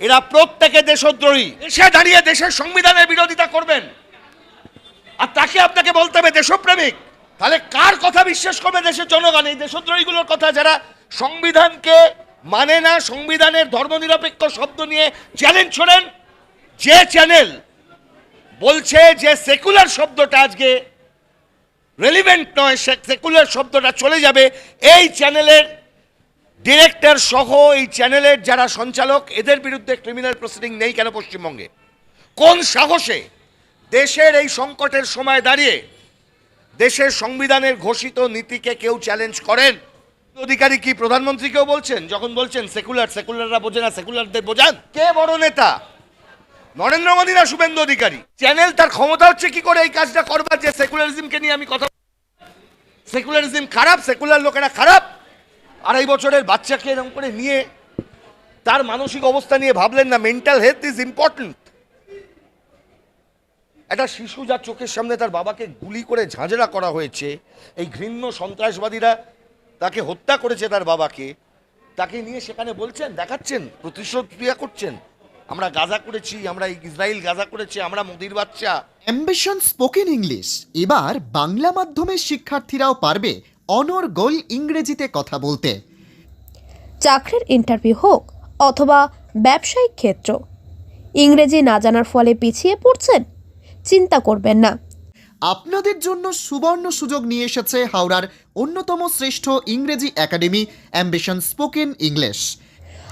এরা প্রত্যেকে দেশদ্রোহী। এসে দাঁড়িয়ে দেশের সংবিধানের বিরোধিতা করবেন। আর তাকে আপনাকে বলতে হবে দেশপ্রেমিক। তাহলে কার কথা বিশ্বাস করবে দেশের জনগণ? এই দেশদ্রোহীগুলোর কথা যারা সংবিধানকে মানে না, সংবিধানের ধর্মনিরপেক্ষ শব্দ নিয়ে চ্যালেঞ্জ ছোড়েন যে চ্যানেল বলছে যে সেকুলার শব্দটা আজকে রেলিভেন্ট নয় সেকুলার শব্দটা চলে যাবে, এই চ্যানেলের ডিরেক্টর সহ এই চ্যানেলের যারা সঞ্চালক, এদের বিরুদ্ধে ক্রিমিনাল প্রসিডিং নেই কেন পশ্চিমবঙ্গে? কোন সাহসে দেশের এই সংকটের সময় দাঁড়িয়ে দেশের সংবিধানের ঘোষিত নীতিকে কেউ চ্যালেঞ্জ করেন? অধিকারী কি প্রধানমন্ত্রীকেও বলছেন? যখন বলছেন সেকুলার সেকুলাররা বোঝে না সেকুলারদের বোঝান। কে বড় নেতা? নরেন্দ্র মোদী না শুভেন্দু অধিকারী? চ্যানেল তার ক্ষমতা হচ্ছে কি করে এই কাজটা করবার? যে সেকুলারিজমকে নিয়ে আমি কথা সেকুলারিজম খারাপ সেকুলার লোকেরা খারাপ। আড়াই বছরের বাচ্চাকে এরকম করে নিয়ে তার মানসিক অবস্থা নিয়ে ভাবলেন না মেন্টাল হেলথ ইজ ইম্পর্ট্যান্ট একটা শিশু যার চোখের সামনে তার বাবাকে গুলি করে ঝাঁঝরা করা হয়েছে, এই ঘৃণ্য সন্ত্রাসবাদীরা তাকে হত্যা করেছে তার বাবাকে, তাকে নিয়ে সেখানে বলছেন, দেখাচ্ছেন, প্রতিশোধ ক্রিয়া করছেন। আমরা গাজা করেছি, আমরা ইসরায়েল গাজা করেছে, আমরা মোদির বাচ্চা। অ্যাম্বিশন স্পোকেন ইংলিশ এবার বাংলা মাধ্যমের শিক্ষার্থীরাও পারবে অনর্গল ইংরেজিতে কথা বলতে। চাকরির ইন্টারভিউ হোক অথবা ব্যবসায়িক ক্ষেত্র। ইংরেজি না জানার ফলে পিছিয়ে পড়ছেন? চিন্তা করবেন না। আপনাদের জন্য সুবর্ণ সুযোগ নিয়ে এসেছে হাওড়ার অন্যতম শ্রেষ্ঠ ইংরেজি একাডেমি অ্যাম্বিশন স্পোকেন ইংলিশ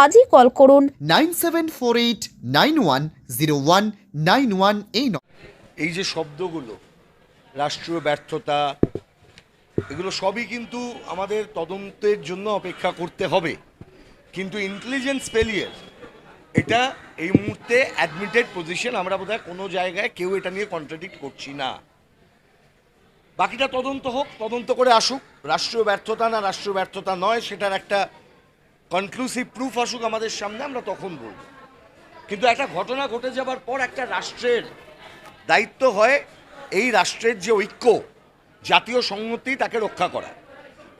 আজই কল করুন। Nine seven four eight nine one zero one nine one এই এই যে শব্দগুলো রাষ্ট্রীয় ব্যর্থতা এগুলো সবই কিন্তু আমাদের তদন্তের জন্য অপেক্ষা করতে হবে। কিন্তু ইন্টেলিজেন্স ফেলিয়ার এটা এই মুহূর্তে অ্যাডমিটেড পজিশন আমরা বোধহয় কোনো জায়গায় কেউ এটা নিয়ে কন্ট্রাডিক্ট করছি না। বাকিটা তদন্ত হোক তদন্ত করে আসুক। রাষ্ট্রীয় ব্যর্থতা না রাষ্ট্রীয় ব্যর্থতা নয় সেটার একটা কনক্লুসিভ প্রুফ আসুক আমাদের সামনে, আমরা তখন বলব। কিন্তু একটা ঘটনা ঘটে যাবার পর একটা রাষ্ট্রের দায়িত্ব হয় এই রাষ্ট্রের যে ঐক্য, জাতীয় সংহতি তাকে রক্ষা করা।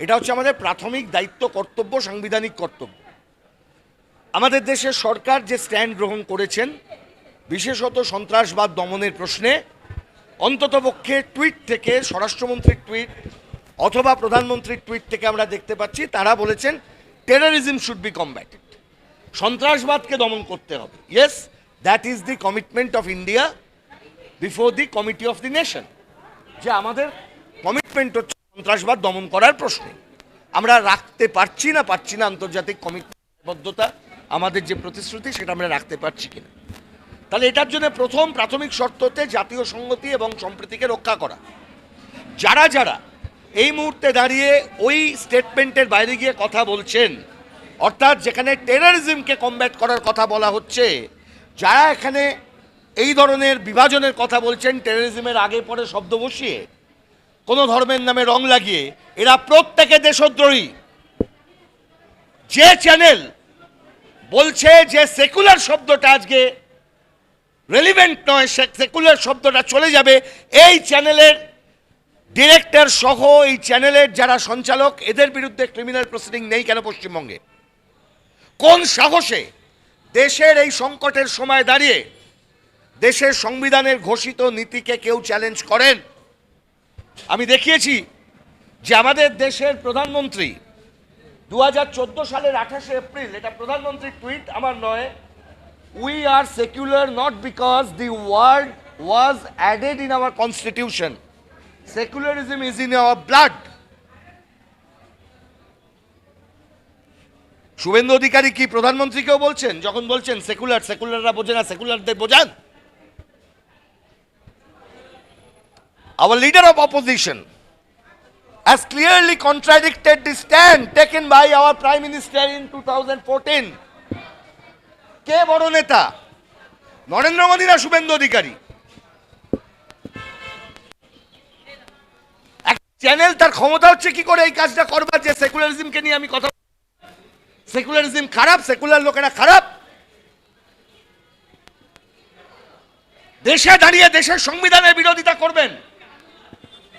এটা হচ্ছে আমাদের প্রাথমিক দায়িত্ব, কর্তব্য, সাংবিধানিক কর্তব্য। আমাদের দেশের সরকার যে স্ট্যান্ড গ্রহণ করেছেন, বিশেষত সন্ত্রাসবাদ দমনের প্রশ্নে, অন্ততপক্ষে টুইট থেকে, স্বরাষ্ট্রমন্ত্রীর টুইট অথবা প্রধানমন্ত্রীর টুইট থেকে আমরা দেখতে পাচ্ছি, তারা বলেছেন টেররিজম শুড বি কম্ব্যাটেড সন্ত্রাসবাদকে দমন করতে হবে। Yes that is the commitment of India before the committee of the nation যে আমাদের কমিটমেন্ট হচ্ছে সন্ত্রাসবাদ দমন করার প্রশ্নে। আমরা রাখতে পারছি না পারছি না আন্তর্জাতিক কমিটবদ্ধতা আমাদের যে প্রতিশ্রুতি সেটা আমরা রাখতে পারছি কিনা। তাহলে এটার জন্য প্রথম প্রাথমিক শর্ত হচ্ছে জাতীয় সংহতি এবং সম্প্রীতিকে রক্ষা করা। যারা যারা এই মুহূর্তে দাঁড়িয়ে ওই স্টেটমেন্টের বাইরে গিয়ে কথা বলছেন। অর্থাৎ যেখানে টেররিজমকে কমব্যাট করার কথা বলা হচ্ছে, যারা এখানে এই ধরনের বিভাজনের কথা বলছেন টেরারিজমের আগে পরে শব্দ বসিয়ে, কোনো ধর্মের নামে রং লাগিয়ে, এরা প্রত্যেকে দেশদ্রোহী। যে চ্যানেল বলছে যে সেকুলার শব্দটা আজকে রেলিভেন্ট নয় সেকুলার শব্দটা চলে যাবে, এই চ্যানেলের ডিরেক্টর সহ এই চ্যানেলের যারা সঞ্চালক, এদের বিরুদ্ধে ক্রিমিনাল প্রসিডিং নেই কেন পশ্চিমবঙ্গে কোন সাহসে দেশের এই সংকটের সময় দাঁড়িয়ে দেশের সংবিধানের ঘোষিত নীতিকে কেউ চ্যালেঞ্জ করেন আমি দেখিয়েছি যে আমাদের দেশের প্রধানমন্ত্রী দু হাজার চোদ্দ সালের আঠাশে এপ্রিল, এটা প্রধানমন্ত্রীর টুইট, আমার নয় we are secular not because the word was added in our constitution. Secularism is in our blood. Suvendu Adhikari কি প্রধানমন্ত্রীকেও বলছেন যখন বলছেন সেকুলার সেকুলাররা বোঝে না সেকুলারদের বোঝান Our leader of opposition has clearly contradicted the stand taken by our Prime Minister in 2014. কে বড় নেতা নরেন্দ্র মোদী না শুভেন্দু অধিকারী চ্যানেল তার ক্ষমতা হচ্ছে কি করে এই কাজটা করবার? যে সেকুলারিজমকে নিয়ে আমি কথা সেকুলারিজম খারাপ, সেকুলার লোকেরা খারাপ। দেশে দাঁড়িয়ে দেশের সংবিধানের বিরোধিতা করবেন।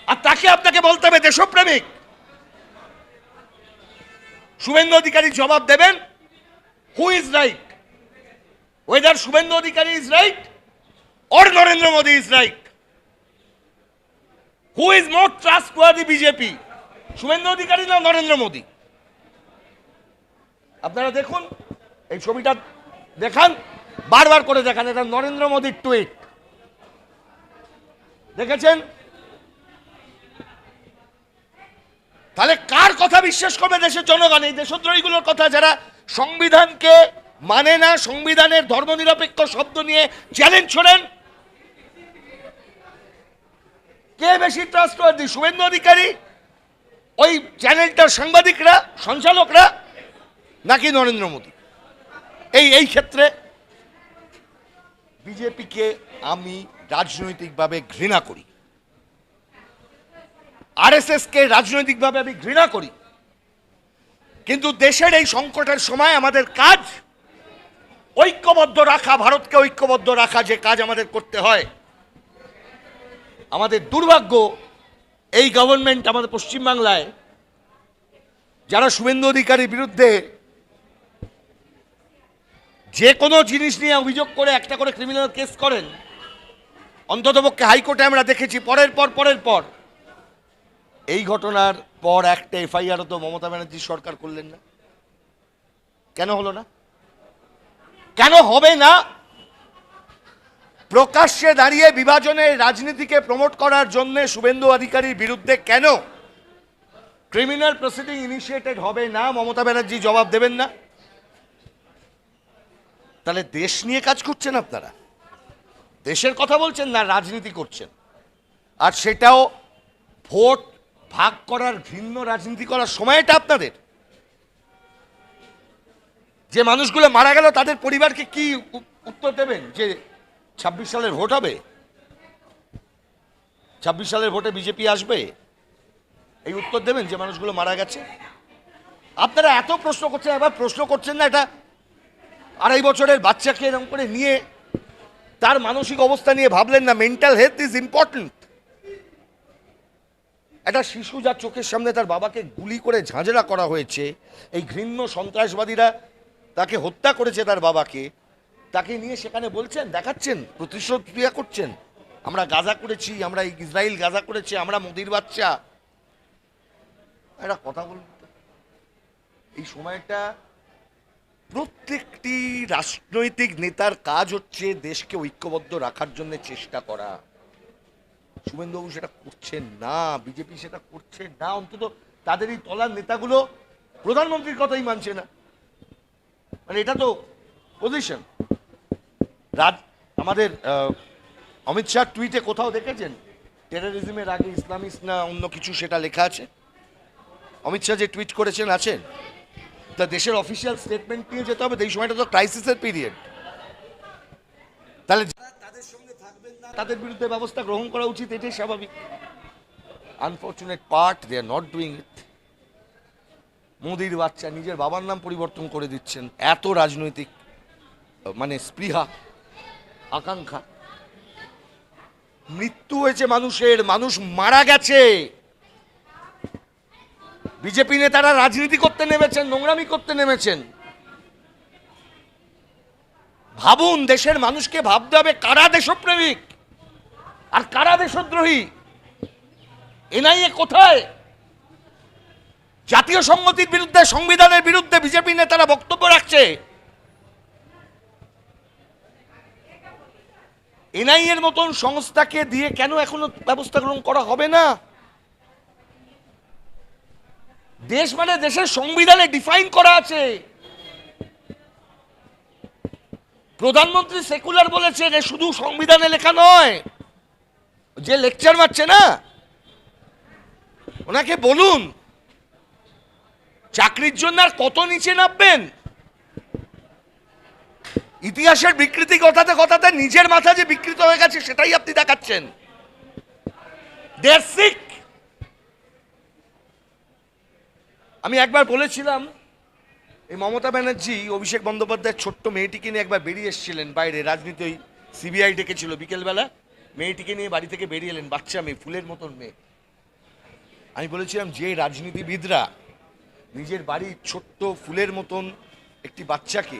আর তাকে আপনাকে বলতে হবে দেশপ্রেমিক। শুভেন্দু অধিকারী জবাব দেবেন who is right whether Suvendu Adhikari is right or Narendra Modi is right who is more trustworthy BJP Suvendu Adhikari না নরেন্দ্র মোদী? আপনারা দেখুন, এই ছবিটা দেখান, বারবার করে দেখান, এটা নরেন্দ্র মোদীর টুইট দেখেছেন? তাহলে কার কথা বিশ্বাস করবে দেশের জনগণ? এই দেশদ্রোহীগুলোর কথা যারা সংবিধানকে মানে না, সংবিধানের ধর্মনিরপেক্ষ শব্দ নিয়ে চ্যালেঞ্জ ছোড়েন কে বেশি ট্রাস্টওয়ার্দি শুভেন্দু অধিকারী? ওই চ্যানেলটার সাংবাদিকরা, সঞ্চালকরা, নাকি নরেন্দ্র মোদী? এই এই ক্ষেত্রে বিজেপিকে আমি রাজনৈতিকভাবে ঘৃণা করি। আর আরএসএসকে রাজনৈতিকভাবে আমি ঘৃণা করি। কিন্তু দেশের এই সংকটের সময় আমাদের কাজ ঐক্যবদ্ধ রাখা, ভারতকে ঐক্যবদ্ধ রাখা যে কাজ আমাদের করতে হয় আমাদের দুর্ভাগ্য, এই গভর্নমেন্ট আমাদের পশ্চিমবাংলায়, যারা শুভেন্দু অধিকারীর বিরুদ্ধে যে কোনো জিনিস নিয়ে অভিযোগ করে একটা করে ক্রিমিনাল কেস করেন, অন্ততপক্ষে হাইকোর্টে আমরা দেখেছি পরের পর পরের পর। এই ঘটনার পর একটা এফআইআরও তো মমতা ব্যানার্জি সরকার করলেন না। কেন হলো না? কেন হবে না? প্রকাশ্যে দাঁড়িয়ে বিভাজনের রাজনীতিকে প্রমোট করার জন্য শুভেন্দু অধিকারীর বিরুদ্ধে কেন? ক্রিমিনাল প্রসিডিং ইনিশিয়েটেড হবে না? মমতা ব্যানার্জি জবাব দেবেন না? তাহলে দেশ নিয়ে কাজ করছেন আপনারা? দেশের কথা বলছেন না, রাজনীতি করছেন? আর সেটাও ভোট ভাগ করার ভিন্ন রাজনীতি করার সময়টা আপনাদের? যে মানুষগুলো মারা গেল, তাদের পরিবারকে কি উত্তর দেবেন? যে ছাব্বিশ সালের ভোট হবে? ছাব্বিশ সালের ভোটে বিজেপি আসবে? এই উত্তর দেবেন যে মানুষগুলো মারা গেছে? আপনারা এত প্রশ্ন করছেন এবার প্রশ্ন করছেন না এটা? আড়াই বছরের বাচ্চাকে এরকম করে নিয়ে তার মানসিক অবস্থা নিয়ে ভাবলেন না মেন্টাল হেলথ ইজ ইম্পর্ট্যান্ট একটা শিশু যার চোখের সামনে তার বাবাকে গুলি করে ঝাঁঝরা করা হয়েছে, এই ঘৃণ্য সন্ত্রাসবাদীরা তাকে হত্যা করেছে তার বাবাকে তাকে নিয়ে সেখানে বলছেন, দেখাচ্ছেন, প্রতিশোধ ক্রিয়া করছেন। আমরা গাজা করেছি, আমরা ইসরায়েল গাজা করেছে, আমরা মোদির বাচ্চা। একটা কথা বলুন। এই সময়টা প্রত্যেকটি রাজনৈতিক নেতার কাজ হচ্ছে দেশকে ঐক্যবদ্ধ রাখার জন্য চেষ্টা করা। শুভেন্দুবাবু সেটা করছেন না, বিজেপি সেটা করছে না, অন্তত তাদের এই তলার নেতাগুলো প্রধানমন্ত্রীর কথাই মানছে না। মানে এটা তো পজিশন রাজ, আমাদের অমিত শাহ টুইটে কোথাও দেখেছেন? টেরোরিজমের আগে ইসলামিস্ট না অন্য কিছু সেটা লেখা আছে? অমিত শাহ যে টুইট করেছেন আছেন তা দেশের অফিসিয়াল স্টেটমেন্ট নিয়ে যেতে হবে এই সময়টা তো ক্রাইসিসের পিরিয়ড তাহলে তাদের সঙ্গে থাকবেন না, তাদের বিরুদ্ধে ব্যবস্থা গ্রহণ করা উচিত, এটাই স্বাভাবিক। Unfortunate part they are not doing it মোদির বাচ্চা, নিজের বাবার নাম পরিবর্তন করে দিচ্ছেন। এত রাজনৈতিক মানে স্পৃহা। আকাঙ্ক্ষা। মৃত্যু হয়েছে মানুষের, মানুষ মারা গেছে। বিজেপি নেতারা রাজনীতি করতে নেমেছেন, নোংরামি করতে নেমেছেন। ভাবুন, দেশের মানুষকে ভাবতে হবে কারা দেশপ্রেমিক আর কারা দেশদ্রোহী। এনআইএ কোথায়? জাতীয় সংগতির বিরুদ্ধে, সংবিধানের বিরুদ্ধে বিজেপি নেতারা বক্তব্য রাখছে। এনআইএর মতন সংস্থাকে দিয়ে কেন এখনও ব্যবস্থা গ্রহণ করা হবে না? দেশ মানে দেশের সংবিধানে ডিফাইন করা আছে। প্রধানমন্ত্রী সেকুলার বলেছে যে শুধু সংবিধানে লেখা নয়, যে লেকচার মারছে না? ওনাকে বলুন, চাকরির জন্য আর কত নিচে নামবেন? ইতিহাসের বিকৃতি কথাতে কথাতে নিজের মাথা যে বিকৃত হয়ে গেছে, সেটাই আপনি দেখাচ্ছেন। আমি একবার বলেছিলাম, এই মমতা ব্যানার্জি, অভিষেক বন্দ্যোপাধ্যায়ের ছোট্ট মেয়েটিকে নিয়ে একবার বেরিয়ে এসেছিলেন বাইরে। রাজনীতি ওই সিবিআই ডেকেছিল বিকেলবেলা। মেয়েটিকে নিয়ে বাড়ি থেকে বেরিয়ে এলেন, বাচ্চা মেয়ে, ফুলের মতন মেয়ে। আমি বলেছিলাম, যে রাজনীতিবিদরা নিজের বাড়ির ছোট্ট ফুলের মতন একটি বাচ্চাকে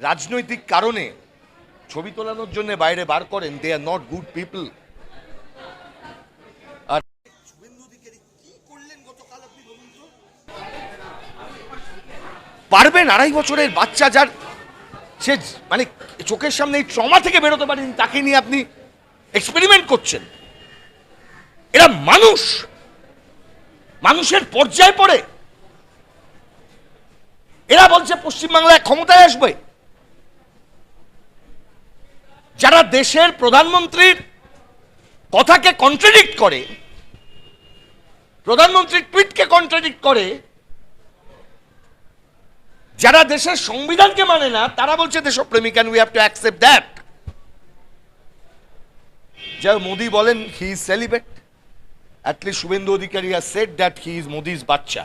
রাজনৈতিক কারণে ছবি তোলানোর জন্য বাইরে বার করেন they are not good people আর পারবেন আড়াই বছরের বাচ্চা যার, সে মানে চোখের সামনে এই ট্রমা থেকে বেরোতে পারেনি, তাকে নিয়ে আপনি এক্সপেরিমেন্ট করছেন। এরা মানুষ। মানুষের পর্যায়ে পড়ে। এরা বলছে পশ্চিমবাংলায় ক্ষমতায় আসবে। যারা দেশের প্রধানমন্ত্রীর কথাকে কন্ট্রাডিক্ট করে, প্রধানমন্ত্রীর টুইটকে কন্ট্রাডিক্ট করে, যারা দেশের সংবিধানকে মানে না, তারা বলছে দেশপ্রেমিক and we have to accept that যা মোদি বলেন he is celebrate atleast Suvendu Adhikari has said that he is Modi's বাচ্চা।